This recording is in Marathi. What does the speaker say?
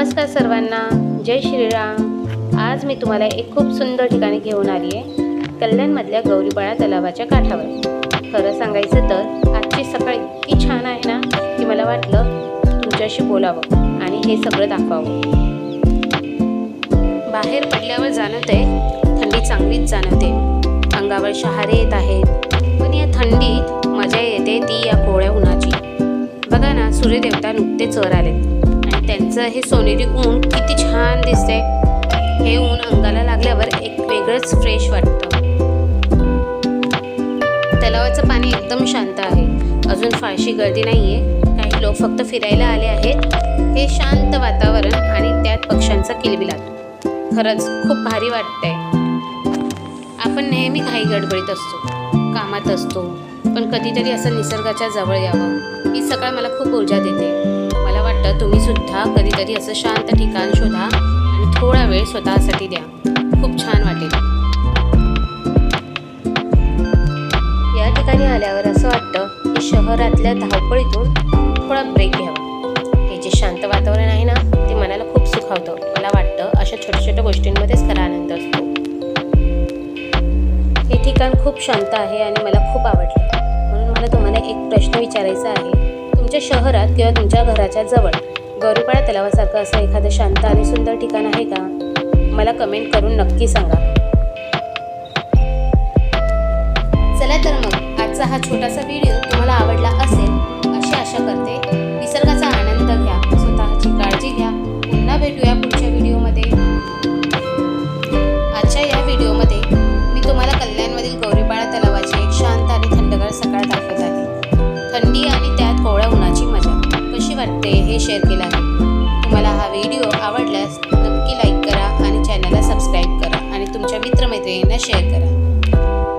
नमस्कार सर्वांना. जय श्रीराम. आज मी तुम्हाला एक खूप सुंदर ठिकाणी घेऊन आली आहे कल्याणमधल्या गौरीबाळा तलावाच्या काठावर. खरं सांगायचं तर आजची सकाळ इतकी छान आहे ना की मला वाटलं तुमच्याशी बोलावं आणि हे सगळं दाखवावं. बाहेर पडल्यावर जाणवते थंडी चांगलीच जाणवते. अंगावर शहारे येत आहेत. पण या थंडीत मजा येते ती या कोवळ्या उन्हाची. बघा ना सूर्यदेवता नुकतेच वर आलेत. आणि त्यांचं हे सोनेरी ऊन किती छान दिसते हे ऊन अंगाला लागल्यावर एक वेगळंच फ्रेश वाटतं. तलावाचं पाणी एकदम शांत आहे. अजून फारशी गर्दी नाही आहे काही लोक फक्त फिरायला आले आहेत. हे शांत वातावरण आणि त्यात पक्ष्यांचा किलबिलाट. खरंच खूप भारी वाटतंय. आपण नेहमी घाई गडबडीत असतो. कामात असतो. पण कधीतरी असं निसर्गाच्या जवळ यावं. ही सकाळ मला खूप ऊर्जा देते. वाटतं तुम्ही सुद्धा कधीतरी असं शांत ठिकाण शोधा आणि थोडा वेळ स्वतःसाठी द्या. खूप छान वाटेल. या ठिकाणी आल्यावर असं वाटतं की शहरातल्या धावपळीतून थोडा ब्रेक घ्यावा. हे जे शांत वातावरण आहे ना ते मनाला खूप सुखावतं. मला वाटतं अशा छोट्या छोट्या गोष्टींमध्येच खरा आनंद असतो. हे ठिकाण खूप शांत आहे आणि मला खूप आवडलं. म्हणून मला तुम्हाला एक प्रश्न विचारायचा आहे. तुमच्या शहरात किंवा तुमच्या घराच्या जवळ गरुपाळा तलावासारखं असं एखादं शांत आणि सुंदर ठिकाण आहे का? मला कमेंट करून नक्की सांगा. चला तर मग आजचा हा छोटासा व्हिडिओ तुम्हाला आवडला असेल अशी आशा करते. निसर्गाचा आनंद घ्या स्वतःची काळजी घ्या. पुन्हा भेटूया पुढच्या व्हिडिओमध्ये आजच्या या व्हिडिओमध्ये मी तुम्हाला कल्याणमधील गौरीपाळा तलावाची एक शांत आणि थंडगार सकाळ दाखवत आहे. थंडी आणि त्यात कोवळ्या वाटते हे शेअर केलं आहे तुम्हाला हा व्हिडिओ आवडल्यास नक्की लाईक करा आणि चॅनलला सबस्क्राईब करा. आणि तुमच्या मित्रमैत्रिणींना शेअर करा.